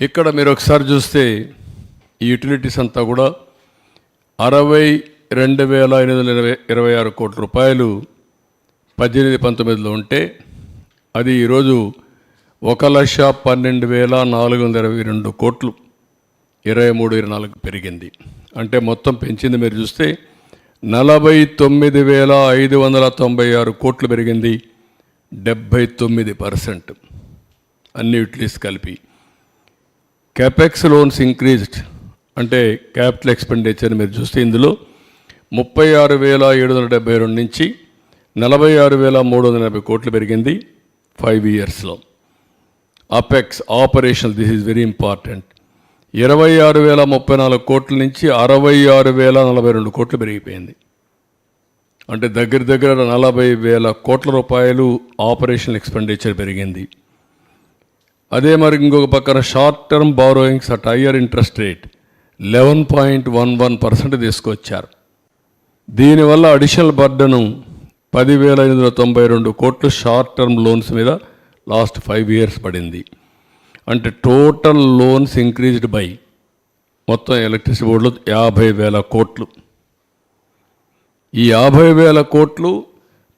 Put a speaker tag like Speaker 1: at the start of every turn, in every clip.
Speaker 1: ఇక్కడ మీరు ఒకసారి చూస్తే ఈ యూటిలిటీస్ అంతా కూడా అరవై రెండు వేల ఎనిమిది వందల ఇరవై ఇరవై ఆరు కోట్ల రూపాయలు పద్దెనిమిది పంతొమ్మిదిలో ఉంటే అది ఈరోజు ఒక లక్ష పన్నెండు వేల నాలుగు వందల ఇరవై రెండు కోట్లు. ఇరవై మూడు ఇరవై నాలుగు పెరిగింది. అంటే మొత్తం పెంచింది మీరు చూస్తే నలభై తొమ్మిది వేల ఐదు వందల తొంభై ఆరు కోట్లు పెరిగింది డెబ్భై తొమ్మిది పర్సెంట్. అన్ని యూటిలిటీస్ కలిపి. క్యాపెక్స్ లోన్స్ ఇంక్రీజ్డ్ అంటే క్యాపిటల్ ఎక్స్పెండిచర్ మీరు చూస్తే ఇందులో ముప్పై ఆరు వేల ఏడు వందల డెబ్బై రెండు నుంచి నలభై ఆరు వేల మూడు వందల ఎనభై కోట్లు పెరిగింది ఫైవ్ ఇయర్స్లో apex operation this is very important ఇరవై ఆరు వేల ముప్పై నాలుగు కోట్ల నుంచి అరవై ఆరు వేల నలభై రెండు కోట్లు పెరిగిపోయింది. అంటే దగ్గర దగ్గర నలభై వేల కోట్ల రూపాయలు ఆపరేషన్ ఎక్స్పెండిచర్ పెరిగింది. అదే మరి ఇంకొక పక్కన short term borrowings at higher interest rate eleven point one one percent తీసుకొచ్చారు. దీనివల్ల అడిషనల్ బర్డను పదివేల ఐదు వందల తొంభై రెండు కోట్లు షార్ట్ టర్మ్ లోన్స్ మీద లాస్ట్ ఫైవ్ ఇయర్స్ పడింది. అంటే టోటల్ లోన్స్ ఇంక్రీజ్డ్ బై మొత్తం ఎలక్ట్రిసిటీ బోర్డులో యాభై వేల కోట్లు. ఈ యాభై వేల కోట్లు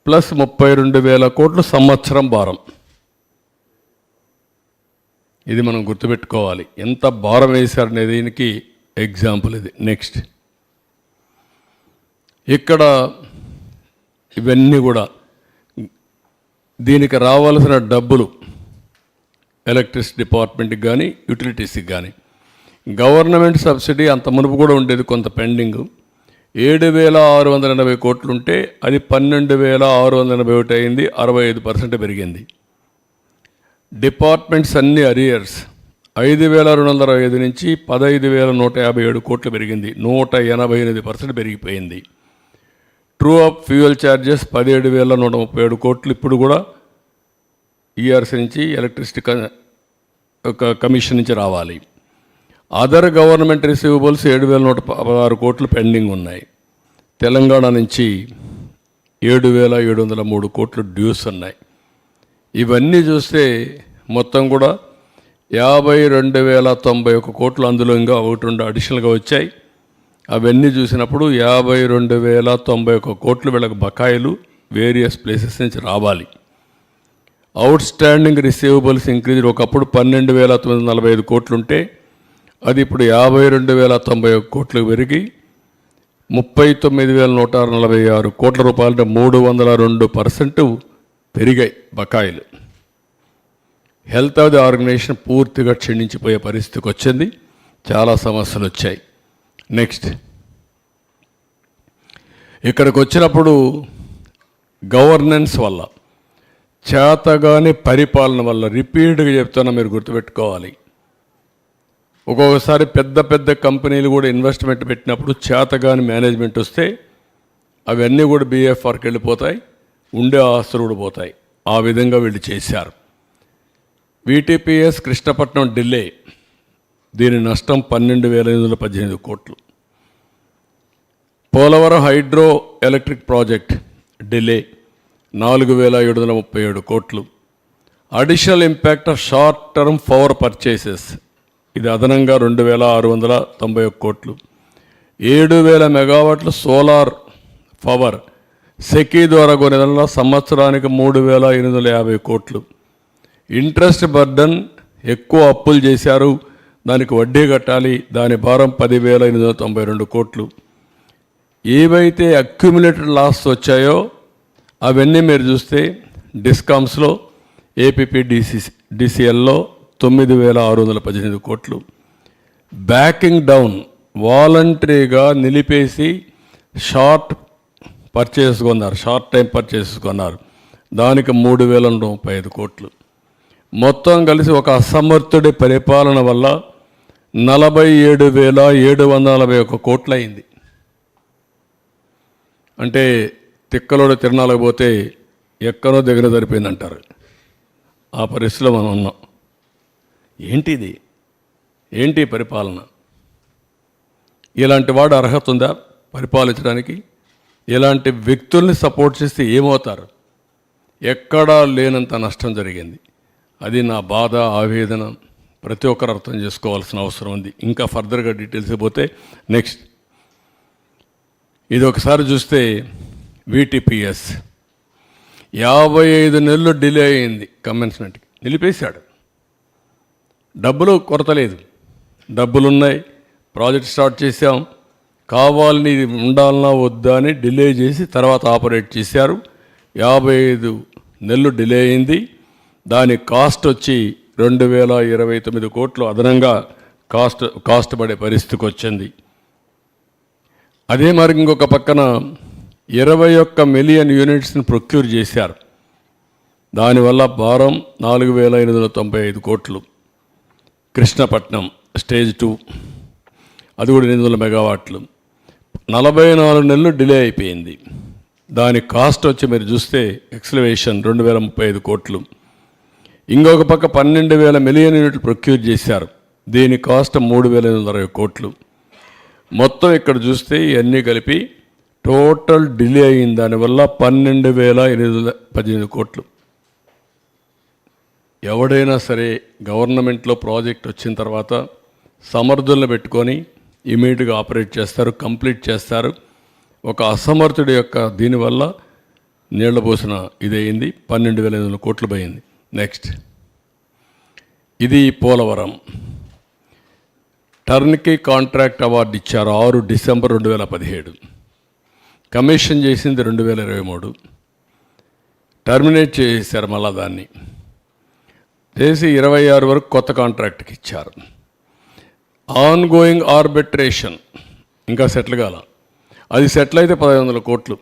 Speaker 1: ప్లస్ ముప్పై రెండు వేల కోట్లు సంవత్సరం భారం. ఇది మనం గుర్తుపెట్టుకోవాలి. ఎంత భారం వేశారనే దీనికి ఎగ్జాంపుల్ ఇది. నెక్స్ట్ ఇక్కడ ఇవన్నీ కూడా దీనికి రావాల్సిన డబ్బులు ఎలక్ట్రిసిటీ డిపార్ట్మెంట్కి కానీ యూటిలిటీస్కి కానీ గవర్నమెంట్ సబ్సిడీ అంత మునుపు కూడా ఉండేది కొంత పెండింగ్. ఏడు వేల ఆరు వందల ఎనభై కోట్లు ఉంటే అది పన్నెండు వేల ఆరు వందల ఎనభై ఒకటి అయింది అరవై ఐదు పర్సెంట్ పెరిగింది. డిపార్ట్మెంట్స్ అన్ని అరియర్స్ ఐదు వేల రెండు వందల ఐదు నుంచి పదహైదు వేల నూట యాభై ఏడు కోట్లు పెరిగింది. నూట ఎనభై ఎనిమిది పర్సెంట్ పెరిగిపోయింది. ట్రూ అప్ ఫ్యూయల్ ఛార్జెస్ పదిహేడు వేల నూట ముప్పై ఏడు కోట్లు ఇప్పుడు కూడా ఈఆర్సీ నుంచి ఎలక్ట్రిసిటీ క- ఒక కమిషన్ నుంచి రావాలి. అదర్ గవర్నమెంట్ రిసీవబుల్స్ ఏడు వేల నూట పదహారు కోట్లు పెండింగ్ ఉన్నాయి. తెలంగాణ నుంచి ఏడు వేల ఏడు వందల మూడు కోట్లు డ్యూస్ ఉన్నాయి. ఇవన్నీ చూస్తే మొత్తం కూడా యాభై రెండు వేల తొంభై ఒక కోట్లు అందులో ఇంకా ఒకటి రెండు అడిషనల్గా వచ్చాయి. అవన్నీ చూసినప్పుడు యాభై రెండు వేల తొంభై ఒక కోట్లు వీళ్ళకి బకాయిలు వేరియస్ ప్లేసెస్ నుంచి రావాలి. అవుట్ స్టాండింగ్ రిసీవబుల్స్ ఇంక్రీజ్ ఒకప్పుడు పన్నెండు వేల తొమ్మిది నలభై ఐదు కోట్లు ఉంటే అది ఇప్పుడు యాభై రెండు వేల తొంభై ఒక కోట్లు పెరిగి ముప్పై తొమ్మిది వేల నూట నలభై ఆరు కోట్ల రూపాయలంటే మూడు వందల రెండు పర్సెంట్ పెరిగాయి బకాయిలు. హెల్త్ ఆఫ్ ది ఆర్గనైజేషన్ పూర్తిగా క్షీణించిపోయే పరిస్థితికి వచ్చింది. చాలా సమస్యలు వచ్చాయి. నెక్స్ట్. ఇక్కడికి వచ్చినప్పుడు గవర్నెన్స్ వల్ల చేతగాని పరిపాలన వల్ల రిపీట్గా చెప్తున్నా మీరు గుర్తుపెట్టుకోవాలి. ఒక్కొక్కసారి పెద్ద పెద్ద కంపెనీలు కూడా ఇన్వెస్ట్మెంట్ పెట్టినప్పుడు చేతగాని మేనేజ్మెంట్ వస్తే అవన్నీ కూడా బీఎఫ్ఆర్కి వెళ్ళిపోతాయి ఉండే ఆస్తులు కూడా పోతాయి. ఆ విధంగా వీళ్ళు చేశారు. వీటీపీఎస్ కృష్ణపట్నం ఢిల్లీ. దీని నష్టం పన్నెండు వేల ఐదు వందల పద్దెనిమిది కోట్లు. Polavaram hydro electric project delay నాలుగు వేల ఏడు వందల ముప్పై ఏడు కోట్లు. Additional impact of short term power purchases ఇది అదనంగా రెండు వేల ఆరు వందల తొంభై ఒక్క కోట్లు. ఏడు వేల మెగావాట్లు సోలార్ పవర్ సెకీ ద్వారా కొనేదానిలో సంవత్సరానికి మూడు వేల ఎనిమిది వందల యాభై కోట్లు. ఇంట్రెస్ట్ బర్డన్ ఎక్కువ అప్పులు చేశారు. దానికి వడ్డీ కట్టాలి. దాని భారం పదివేల ఎనిమిది వందల తొంభై రెండు కోట్లు. ఏవైతే అక్యుములేటెడ్ లాస్ వచ్చాయో అవన్నీ మీరు చూస్తే డిస్కామ్స్లో ఏపీపీ డిసి డిసిఎల్లో తొమ్మిది వేల ఆరు వందల పద్దెనిమిది కోట్లు. బ్యాకింగ్ డౌన్ వాలంటరీగా నిలిపేసి షార్ట్ పర్చేస్ కొన్నారు. షార్ట్ టైం పర్చేసుకున్నారు కొన్నారు. దానికి మూడు వేల నూట ముప్పై ఐదు కోట్లు. మొత్తం కలిసి ఒక అసమర్థుడి పరిపాలన వల్ల నలభై ఏడు వేల ఏడు వందల నలభై ఒక కోట్లు అయింది అంటే తిక్కలోడు తిరణాలకు పోతే ఎక్కడో దగ్గర సరిపోయిందంటారు ఆ పరిస్థితిలో మనం ఉన్నాం. ఏంటిది? ఏంటి పరిపాలన? ఇలాంటి వాడు అర్హత ఉందా పరిపాలించడానికి? ఇలాంటి వ్యక్తుల్ని సపోర్ట్ చేస్తే ఏమవుతారు? ఎక్కడా లేనంత నష్టం జరిగింది. అది నా బాధ ఆవేదన. ప్రతి ఒక్కరు అర్థం చేసుకోవాల్సిన అవసరం ఉంది. ఇంకా ఫర్దర్గా డీటెయిల్స్ పోతే నెక్స్ట్. ఇది ఒకసారి చూస్తే వీటీపీఎస్. యాభై ఐదు నెలలు డిలే అయింది కమెన్స్మెంట్కి నిలిపేశాడు. డబ్బులు కొరత లేదు డబ్బులు ఉన్నాయి ప్రాజెక్ట్ స్టార్ట్ చేసాం కావాలని ఇది ఉండాలన్నా వద్దా అని డిలే చేసి తర్వాత ఆపరేట్ చేశారు. యాభై ఐదు నెలలు డిలే అయింది. దాని కాస్ట్ వచ్చి రెండు వేల ఇరవై తొమ్మిది కోట్లు అదనంగా కాస్ట్ కాస్ట్ పడే పరిస్థితికి వచ్చింది. అదే మరి ఇంకొక పక్కన ఇరవై ఒక్క మిలియన్ యూనిట్స్ని ప్రొక్యూర్ చేశారు. దానివల్ల భారం నాలుగు వేల ఎనిమిది వందల తొంభై ఐదు కోట్లు. కృష్ణపట్నం స్టేజ్ టూ అది కూడా ఎనిమిది వందల మెగావాట్లు. నలభై నాలుగు నెలలు డిలే అయిపోయింది. దాని కాస్ట్ వచ్చి మీరు చూస్తే ఎక్స్లవేషన్ రెండు వేల ముప్పై ఐదు కోట్లు. ఇంకొక పక్క పన్నెండు వేల మిలియన్ యూనిట్లు ప్రొక్యూర్ చేశారు. దీని కాస్ట్ మూడు వేల ఎనిమిది వందల అరవై కోట్లు. మొత్తం ఇక్కడ చూస్తే ఇవన్నీ కలిపి టోటల్ డిలే అయిన దానివల్ల పన్నెండు వేల ఎనిమిది వందల పద్దెనిమిది కోట్లు. ఎవడైనా సరే గవర్నమెంట్లో ప్రాజెక్ట్ వచ్చిన తర్వాత సమర్థులను పెట్టుకొని ఇమీడియట్గా ఆపరేట్ చేస్తారు కంప్లీట్ చేస్తారు. ఒక అసమర్థుడి యొక్క దీనివల్ల నీళ్ళ పోసిన ఇదయింది పన్నెండు వేల ఎనిమిది వందల కోట్లు పోయింది. నెక్స్ట్ ఇది పోలవరం. టర్న్కి కాంట్రాక్ట్ అవార్డు ఇచ్చారు ఆరు డిసెంబర్ రెండు వేల పదిహేడు. కమిషన్ చేసింది రెండు వేల ఇరవై మూడు. టర్మినేట్ చేశారు మళ్ళా దాన్ని. చేసి ఇరవై ఆరు వరకు కొత్త కాంట్రాక్ట్కి ఇచ్చారు. Ongoing arbitration. ఇంకా సెటిల్ కాల. అది సెటిల్ అయితే పదహైదు వందల కోట్లు.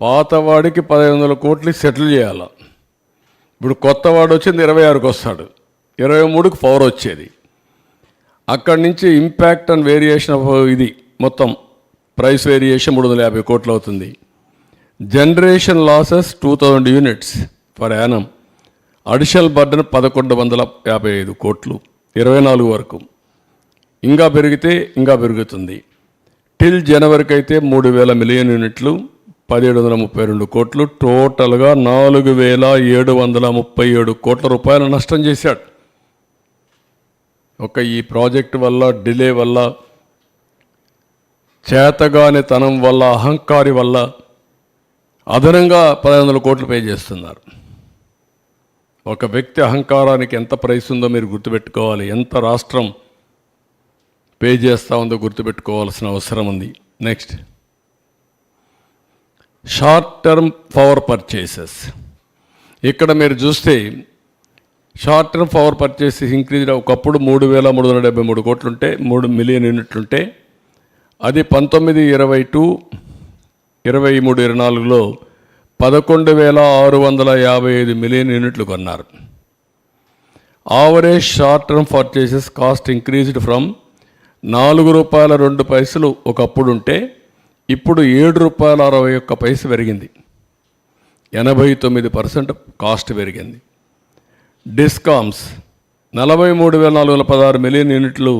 Speaker 1: పాతవాడికి పదహైదు వందల కోట్లు సెటిల్ చేయాలా. ఇప్పుడు కొత్త వాడు వచ్చింది ఇరవై ఆరుకి వస్తాడు. ఇరవై మూడుకి పవర్ వచ్చేది. అక్కడి నుంచి ఇంపాక్ట్ అండ్ వేరియేషన్ ఆఫ్ ఇది మొత్తం ప్రైస్ వేరియేషన్ మూడు వందల యాభై కోట్లు అవుతుంది. Generation losses two thousand units for annum. Additional burden పదకొండు వందల యాభై ఐదు కోట్లు ఇరవై నాలుగు వరకు. ఇంకా పెరిగితే ఇంకా పెరుగుతుంది. టిల్ జనవరికి అయితే మూడు వేల మిలియన్ యూనిట్లు పదిహేడు వందల ముప్పై రెండు కోట్లు. టోటల్గా నాలుగు వేల ఏడు వందల ముప్పై ఏడు కోట్ల రూపాయల నష్టం చేశాడు. ఒక ఈ ప్రాజెక్ట్ వల్ల డిలే వల్ల చేతగాని తనం వల్ల అహంకారి వల్ల అదనంగా పది వందల కోట్లు పే చేస్తున్నారు. ఒక వ్యక్తి అహంకారానికి ఎంత ప్రైస్ ఉందో మీరు గుర్తుపెట్టుకోవాలి. ఎంత రాష్ట్రం పే చేస్తూ ఉందో గుర్తుపెట్టుకోవాల్సిన అవసరం ఉంది. Next. Short term power purchases ఇక్కడ మీరు చూస్తే short term power purchases increase ఒకప్పుడు మూడు వేల మూడు వందల డెబ్బై మూడు కోట్లుంటే మూడు మిలియన్ యూనిట్లు ఉంటే అది పంతొమ్మిది ఇరవై టూ ఇరవై మూడు ఇరవై నాలుగులో పదకొండు వేల ఆరు వందల యాభై ఐదు మిలియన్ యూనిట్లు కొన్నారు. Average short term purchases cost increased from నాలుగు రూపాయల రెండు పైసలు ఒకప్పుడు ఉంటే ఇప్పుడు ఏడు రూపాయల అరవై ఒక్క పైస పెరిగింది. ఎనభై తొమ్మిది పర్సెంట్ కాస్ట్ పెరిగింది. డిస్కామ్స్ నలభై మూడు వేల నాలుగు వందల పదహారు మిలియన్ యూనిట్లు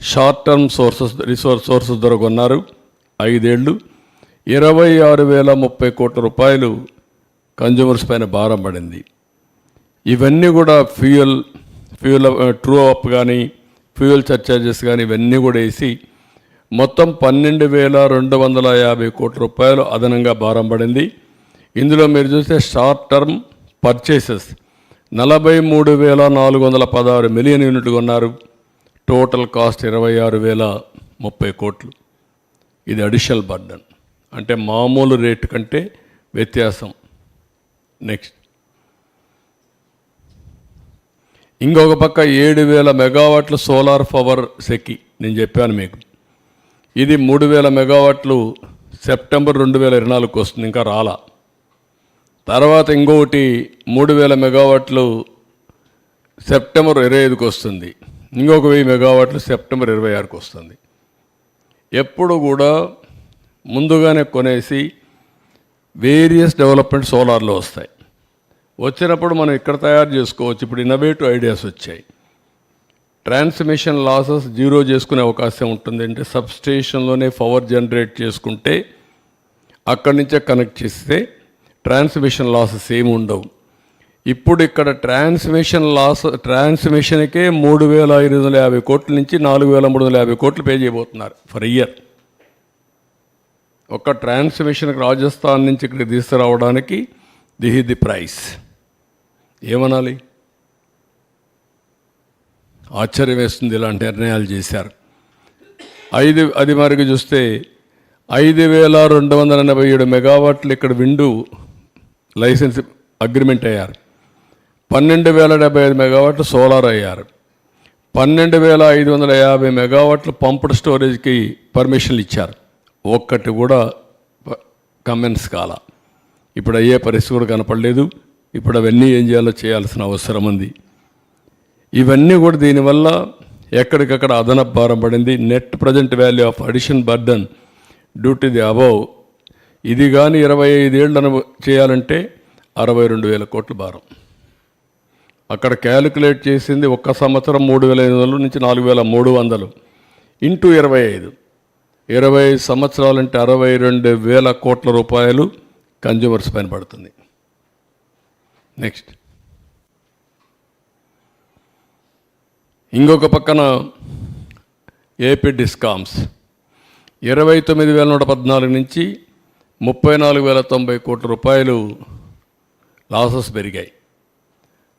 Speaker 1: short term sources resource sources ద్వారా కొన్నారు. ఐదేళ్ళు ఇరవై ఆరు వేల ముప్పై కోట్ల రూపాయలు కన్జ్యూమర్స్ పైన భారం పడింది. ఇవన్నీ కూడా ఫ్యూయల్ ఫ్యూయల్ ట్రూ అప్ కానీ ఫ్యూయల్ సర్చార్జెస్ కానీ ఇవన్నీ కూడా వేసి మొత్తం పన్నెండు వేల రెండు వందల యాభై కోట్ల రూపాయలు అదనంగా భారం పడింది. ఇందులో మీరు చూస్తే షార్ట్ టర్మ్ పర్చేసెస్ నలభై మూడు వేల నాలుగు వందల పదహారు మిలియన్ యూనిట్లు కొన్నారు. టోటల్ కాస్ట్ ఇరవై ఆరు వేల ముప్పై కోట్లు. ఇది అడిషనల్ బర్డన్. అంటే మామూలు రేటు కంటే వ్యత్యాసం. నెక్స్ట్. ఇంకొక పక్క ఏడు వేల మెగావాట్లు సోలార్ పవర్ సెకి నేను చెప్పాను మీకు. ఇది మూడు వేల మెగావాట్లు సెప్టెంబర్ రెండు వేల ఇరవై నాలుగుకి వస్తుంది ఇంకా రాలా. తర్వాత ఇంకొకటి మూడు వేల మెగావాట్లు సెప్టెంబర్ ఇరవై ఐదుకి వస్తుంది ఇంకొక వెయ్యి మెగావాట్లు సెప్టెంబర్ ఇరవై ఆరుకి వస్తుంది. ఎప్పుడు కూడా ముందుగానే కొనేసి వేరియస్ డెవలప్మెంట్ సోలార్లో వస్తాయి. వచ్చినప్పుడు మనం ఇక్కడ తయారు చేసుకోవచ్చు ఇప్పుడు ఇన్నోవేటివ్ ఐడియాస్ వచ్చాయి. ట్రాన్స్మిషన్ లాసెస్ జీరో చేసుకునే అవకాశం ఉంటుంది. అంటే సబ్ స్టేషన్లోనే పవర్ జనరేట్ చేసుకుంటే అక్కడి నుంచే కనెక్ట్ చేస్తే ట్రాన్స్మిషన్ లాసెస్ ఏమి ఉండవు. ఇప్పుడు ఇక్కడ ట్రాన్స్మిషన్ లాస్ ట్రాన్స్మిషన్కే మూడు వేల ఐదు వందల యాభై కోట్ల నుంచి నాలుగు వేల మూడు వందల యాభై కోట్లు పే చేయబోతున్నారు ఫర్ ఇయర్. ఒక ట్రాన్స్మిషన్కి రాజస్థాన్ నుంచి ఇక్కడికి తీసుకురావడానికి దిహి ది ప్రైస్. ఏమనాలి? ఆశ్చర్యం వేస్తుంది ఇలాంటి నిర్ణయాలు చేశారు. ఐదు అది మరికి చూస్తే ఐదు వేల రెండు వందల ఎనభై ఏడు మెగావాట్లు ఇక్కడ విండు లైసెన్స్ అగ్రిమెంట్ అయ్యారు. పన్నెండు వేల డెబ్బై ఐదు మెగావాట్లు సోలార్ అయ్యారు. పన్నెండు వేల ఐదు వందల యాభై మెగావాట్లు పంప్డ్ స్టోరేజ్కి పర్మిషన్లు ఇచ్చారు. ఒక్కటి కూడా కమెంట్స్ కాల ఇప్పుడు అయ్యే పరిస్థితి కూడా కనపడలేదు. ఇప్పుడు అవన్నీ ఏం చేయాలో చేయాల్సిన అవసరం ఉంది. ఇవన్నీ కూడా దీనివల్ల ఎక్కడికక్కడ అదనపు భారం పడింది. Net present value of addition burden due to the above. ఇది కానీ ఇరవై ఐదేళ్ళు అను చేయాలంటే అరవై రెండు వేల కోట్ల భారం. అక్కడ క్యాలిక్యులేట్ చేసింది ఒక్క సంవత్సరం మూడు వేల ఐదు వందల నుంచి నాలుగు వేల మూడు వందలు. ఇంటూ ఇరవై ఐదు. ఇరవై ఐదు సంవత్సరాలంటే అరవై రెండు వేల కోట్ల రూపాయలు కన్జ్యూమర్స్ పైన పడుతుంది. నెక్స్ట్. ఇంకొక పక్కన ఏపీ డిస్కామ్స్. ఇరవై తొమ్మిది వేల నూట పద్నాలుగు నుంచి ముప్పై నాలుగు వేల తొంభై కోట్ల రూపాయలు లాసెస్ పెరిగాయి.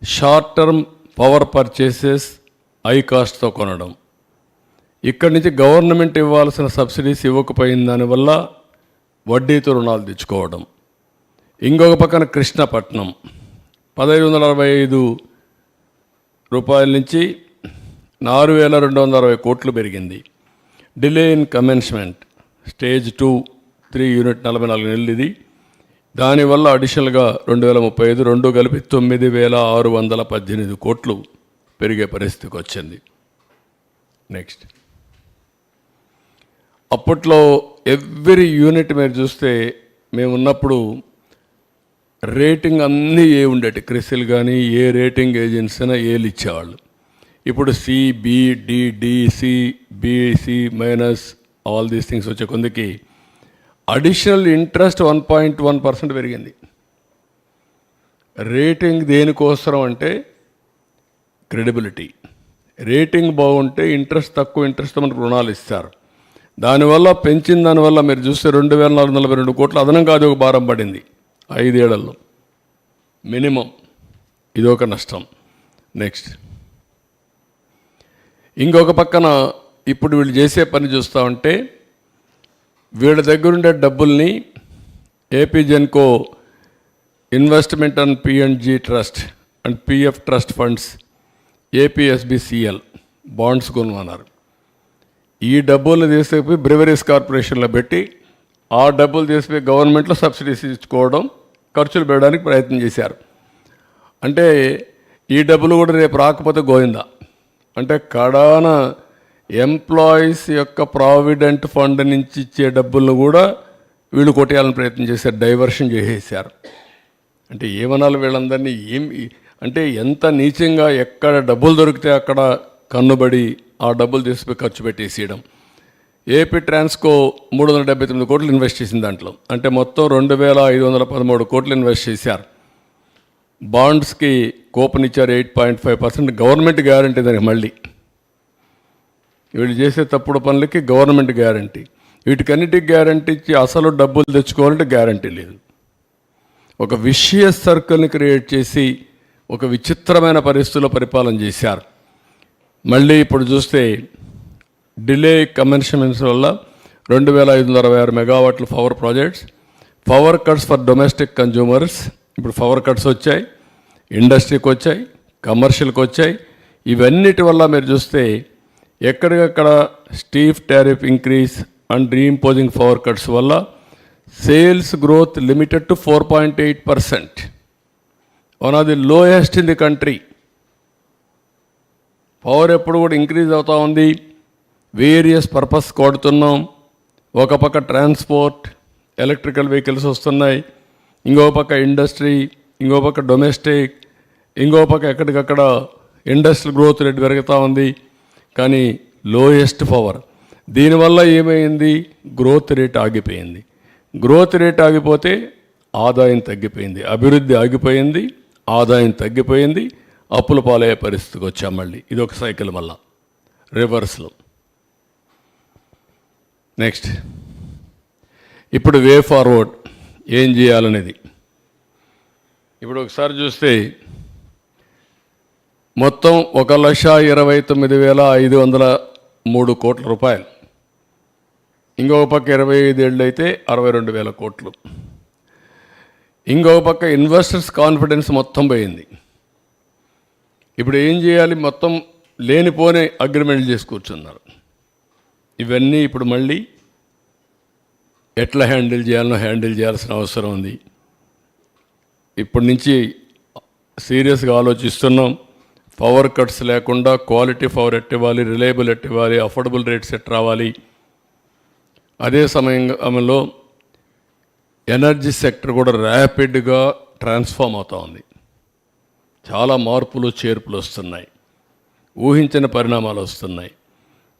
Speaker 1: Short term power purchases high కాస్ట్తో కొనడం. ఇక్కడి నుంచి గవర్నమెంట్ ఇవ్వాల్సిన సబ్సిడీస్ ఇవ్వకపోయిన దానివల్ల వడ్డీతో రుణాలు తెచ్చుకోవడం. ఇంకొక పక్కన కృష్ణపట్నం. పదహైదు వందల అరవై ఐదు రూపాయల నుంచి ఆరు వేల రెండు వందల అరవై కోట్లు పెరిగింది. Delay in commencement stage two three unit నలభై నాలుగు నెలలు ఇది దానివల్ల అడిషనల్గా రెండు వేల ముప్పై ఐదు రెండు కలిపి తొమ్మిది వేల ఆరు వందల పద్దెనిమిది కోట్లు పెరిగే పరిస్థితికి వచ్చింది. నెక్స్ట్. అప్పట్లో ఎవ్రీ యూనిట్ మీరు చూస్తే మేము ఉన్నప్పుడు రేటింగ్ అన్నీ ఏ ఉండేటి? క్రిసిల్ కానీ ఏ రేటింగ్ ఏజెన్సీ అయినా ఏలు ఇచ్చేవాళ్ళు. ఇప్పుడు C B D D C BC minus all these things వచ్చే కొందకి additional interest one point one percent పెరిగింది. రేటింగ్ దేనికోసరం అంటే క్రెడిబిలిటీ రేటింగ్ బాగుంటే ఇంట్రెస్ట్ తక్కువ ఇంట్రెస్ట్ మనకు రుణాలు ఇస్తారు. దానివల్ల పెంచిన దానివల్ల మీరు చూస్తే రెండు వేల నాలుగు వందల నలభై రెండు కోట్లు అదనంగా అది ఒక భారం పడింది. ఐదేళ్ళలో. మినిమం ఇది ఒక నష్టం. నెక్స్ట్ ఇంకొక పక్కన ఇప్పుడు వీళ్ళు చేసే పని చూస్తూ ఉంటే వీళ్ళ దగ్గరుండే డబ్బుల్ని AP Genco investment and PNG trust and PF trust funds APSBCL bonds కొనున్నారు ఈ డబ్బుల్ని తీసుకుపోయి బ్రివరీస్ కార్పొరేషన్లో పెట్టి ఆ డబ్బులు తీసుకుపోయి గవర్నమెంట్లో సబ్సిడీస్ ఇచ్చుకోవడం ఖర్చులు పెట్టడానికి ప్రయత్నం చేశారు. అంటే ఈ డబ్బులు కూడా రేపు రాకపోతే గోవిందా? అంటే కడాన ఎంప్లాయీస్ యొక్క ప్రావిడెంట్ ఫండ్ నుంచి ఇచ్చే డబ్బులను కూడా వీళ్ళు కొట్టేయాలని ప్రయత్నం చేశారు డైవర్షన్ చేసేసారు అంటే ఏమనాలి వీళ్ళందరినీ? ఏం అంటే ఎంత నీచంగా ఎక్కడ డబ్బులు దొరికితే అక్కడ కన్నుబడి ఆ డబ్బులు తీసుకుపోయి ఖర్చు పెట్టేసేయడం. ఏపీ ట్రాన్స్కో మూడు వందల డెబ్బై తొమ్మిది కోట్లు ఇన్వెస్ట్ చేసింది దాంట్లో. అంటే మొత్తం రెండు వేల ఐదు వందల పదమూడు కోట్లు ఇన్వెస్ట్ చేశారు. బాండ్స్కి కూపన్ ఇచ్చారు eight point five percent government guarantee దానికి మళ్ళీ. వీళ్ళు చేసే తప్పుడు పనులకి గవర్నమెంట్ గ్యారంటీ. వీటికన్నిటికి గ్యారంటీ ఇచ్చి అసలు డబ్బులు తెచ్చుకోవాలంటే గ్యారంటీ లేదు. ఒక విషియస్ సర్కిల్ని క్రియేట్ చేసి ఒక విచిత్రమైన పరిస్థితుల్లో పరిపాలన చేశారు. మళ్ళీ ఇప్పుడు చూస్తే డిలే కమెన్షమెంట్స్ వల్ల రెండు వేల ఐదు వందల అరవై ఆరు మెగావాట్ల power projects power cuts for domestic consumers ఇప్పుడు పవర్ కట్స్ వచ్చాయి ఇండస్ట్రీకి వచ్చాయి కమర్షియల్కి వచ్చాయి. ఇవన్నిటి వల్ల మీరు చూస్తే ఎక్కడికక్కడ steep tariff increase and reimposing power cuts వల్ల sales growth limited to four point eight percent. One of the lowest in the country. Power ఎప్పుడు కూడా ఇంక్రీజ్ అవుతూ ఉంది. వేరియస్ పర్పస్ కొడుతున్నాం. ఒక పక్క ట్రాన్స్పోర్ట్ ఎలక్ట్రికల్ వెహికల్స్ వస్తున్నాయి. ఇంకో పక్క ఇండస్ట్రీ ఇంకో పక్క డొమెస్టిక్ ఇంకో పక్క ఎక్కడికక్కడ ఇండస్ట్రియల్ గ్రోత్ రేట్ పెరుగుతూ ఉంది. కానీ లోయెస్ట్ పవర్. దీనివల్ల ఏమైంది? గ్రోత్ రేట్ ఆగిపోయింది. గ్రోత్ రేట్ ఆగిపోతే ఆదాయం తగ్గిపోయింది. అభివృద్ధి ఆగిపోయింది ఆదాయం తగ్గిపోయింది అప్పుల పాలయ్యే పరిస్థితికి వచ్చాం మళ్ళీ. ఇది ఒక సైకిల్ మళ్ళా. రివర్స్లో. నెక్స్ట్. ఇప్పుడు వే ఫార్వర్డ్. ఏం చేయాలనేది. ఇప్పుడు ఒకసారి చూస్తే మొత్తం ఒక లక్ష ఇరవై తొమ్మిది వేల ఐదు వందల మూడు కోట్ల రూపాయలు. ఇంకొక పక్క ఇరవై ఐదేళ్ళు అయితే అరవై రెండు వేల కోట్లు. ఇంకొక పక్క ఇన్వెస్టర్స్ కాన్ఫిడెన్స్ మొత్తం పోయింది. ఇప్పుడు ఏం చేయాలి? మొత్తం లేనిపోని అగ్రిమెంట్లు చేసి కూర్చున్నారు. ఇవన్నీ ఇప్పుడు మళ్ళీ ఎట్లా హ్యాండిల్ చేయాలనో హ్యాండిల్ చేయాల్సిన అవసరం ఉంది. ఇప్పటి నుంచి సీరియస్గా ఆలోచిస్తున్నాం. పవర్ కట్స్ లేకుండా క్వాలిటీ పవర్ ఎట్టివ్వాలి రిలయబుల్ ఎట్టివ్వాలి అఫోర్డబుల్ రేట్స్ ఎట్ రావాలి? అదే సమయంలో ఎనర్జీ సెక్టర్ కూడా ర్యాపిడ్గా ట్రాన్స్ఫామ్ అవుతూ ఉంది. చాలా మార్పులు చేర్పులు వస్తున్నాయి. ఊహించిన పరిణామాలు వస్తున్నాయి.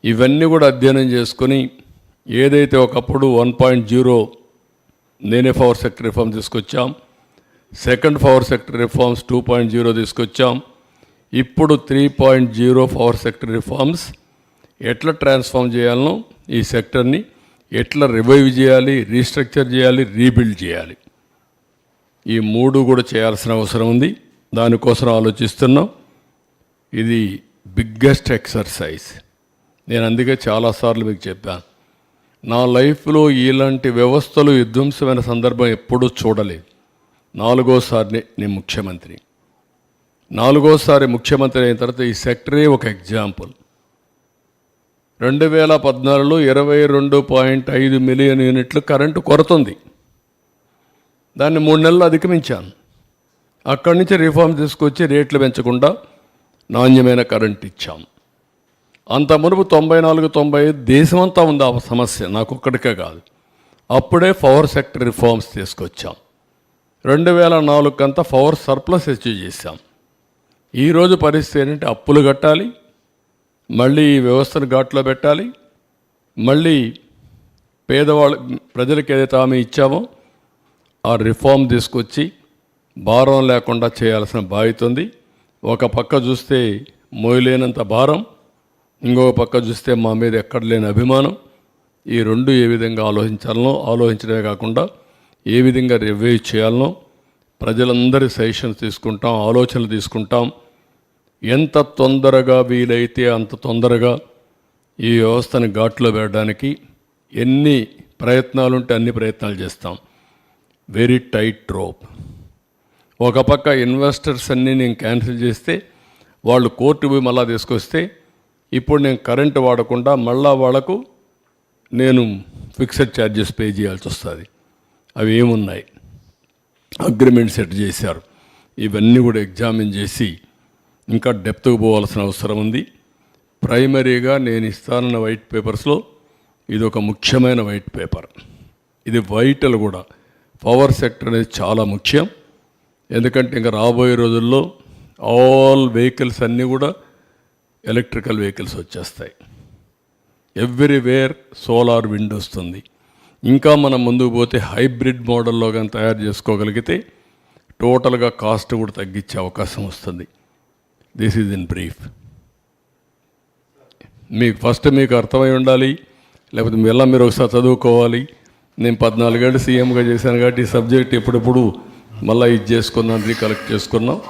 Speaker 1: ఇవన్నీ కూడా అధ్యయనం చేసుకొని ఏదైతే ఒకప్పుడు వన్ పాయింట్ జీరో నేనే పవర్ సెక్టర్ రిఫార్మ్ తీసుకొచ్చాం second power sector reforms two point zero తీసుకొచ్చాం ఇప్పుడు three point zero power sector reforms ఎట్లా ట్రాన్స్ఫార్మ్ చేయాలనో ఈ సెక్టర్ని ఎట్లా రివైవ్ చేయాలి రీస్ట్రక్చర్ చేయాలి రీబిల్డ్ చేయాలి. ఈ మూడు కూడా చేయాల్సిన అవసరం ఉంది. దానికోసం ఆలోచిస్తున్నాం. ఇది బిగ్గెస్ట్ ఎక్సర్సైజ్ నేను అందుకే చాలాసార్లు మీకు చెప్పాను. నా లైఫ్లో ఇలాంటి వ్యవస్థలు విధ్వంసమైన సందర్భం ఎప్పుడూ చూడలేదు. నాలుగోసారి నేను ముఖ్యమంత్రి. నాలుగోసారి ముఖ్యమంత్రి అయిన తర్వాత ఈ సెక్టరే ఒక ఎగ్జాంపుల్. రెండు వేల పద్నాలుగులో ఇరవై రెండు పాయింట్ ఐదు మిలియన్ యూనిట్లు కరెంటు కొరతుంది. దాన్ని మూడు నెలలు అధిగమించాను. అక్కడి నుంచి రిఫార్మ్ తీసుకొచ్చి రేట్లు పెంచకుండా నాణ్యమైన కరెంట్ ఇచ్చాం. అంత మునుపు తొంభై నాలుగు తొంభై ఐదు దేశమంతా ఉంది ఆ సమస్య. నాకు ఒక్కడికే కాదు. అప్పుడే పవర్ సెక్టర్ రిఫార్మ్స్ తీసుకొచ్చాం. రెండు వేల నాలుగు అంతా పవర్ సర్ప్లస్ అచీవ్ చేశాం. ఈరోజు పరిస్థితి ఏంటంటే అప్పులు కట్టాలి మళ్ళీ ఈ వ్యవస్థను ఘాట్లో పెట్టాలి మళ్ళీ పేదవాళ్ళ ప్రజలకు ఏదైతే హామీ ఇచ్చామో ఆ రిఫార్మ్ తీసుకొచ్చి భారం లేకుండా చేయాల్సిన బాధ్యత ఉంది. ఒక పక్క చూస్తే మోయలేనంత భారం ఇంకొక పక్క చూస్తే మా మీద ఎక్కడ లేని అభిమానం. ఈ రెండు ఏ విధంగా ఆలోచించాలనో ఆలోచించడమే కాకుండా ఏ విధంగా రివ్యూ చేయాలనో ప్రజలందరి సజెషన్స్ తీసుకుంటాం ఆలోచనలు తీసుకుంటాం. ఎంత తొందరగా వీలైతే అంత తొందరగా ఈ వ్యవస్థను ఘాట్లో పెట్టడానికి ఎన్ని ప్రయత్నాలుంటే అన్ని ప్రయత్నాలు చేస్తాం. వెరీ టైట్ రోప్ ఒక పక్క ఇన్వెస్టర్స్ అన్నీ నేను క్యాన్సిల్ చేస్తే వాళ్ళు కోర్టు పోయి మళ్ళా తీసుకొస్తే ఇప్పుడు నేను కరెంటు వాడకుండా మళ్ళా వాళ్ళకు నేను ఫిక్స్డ్ ఛార్జెస్ పే చేయాల్సి వస్తుంది. అవి ఏమున్నాయి? అగ్రిమెంట్ సెట్ చేశారు. ఇవన్నీ కూడా ఎగ్జామిన్ చేసి ఇంకా డెప్త్కి పోవాల్సిన అవసరం ఉంది. ప్రైమరీగా నేను ఇస్తానన్న వైట్ పేపర్స్లో ఇది ఒక ముఖ్యమైన వైట్ పేపర్. ఇది వైటల్ కూడా. పవర్ సెక్టర్ అనేది చాలా ముఖ్యం. ఎందుకంటే ఇంకా రాబోయే రోజుల్లో ఆల్ వెహికల్స్ అన్నీ కూడా ఎలక్ట్రికల్ వెహికల్స్ వచ్చేస్తాయి. ఎవ్రీవేర్ సోలార్ విండ్ వస్తుంది. ఇంకా మనం ముందుకు పోతే హైబ్రిడ్ మోడల్లో కానీ తయారు చేసుకోగలిగితే టోటల్గా కాస్ట్ కూడా తగ్గించే అవకాశం వస్తుంది. దిస్ ఈజ్ ఇన్ బ్రీఫ్ మీకు ఫస్ట్ మీకు అర్థమై ఉండాలి. లేకపోతే మళ్ళీ మీరు ఒకసారి చదువుకోవాలి. నేను పద్నాలుగేళ్ళు సీఎంగా చేశాను కాబట్టి ఈ సబ్జెక్ట్ ఎప్పుడెప్పుడు మళ్ళీ ఇది చేసుకున్నాను రీకలెక్ట్ చేసుకున్నాం.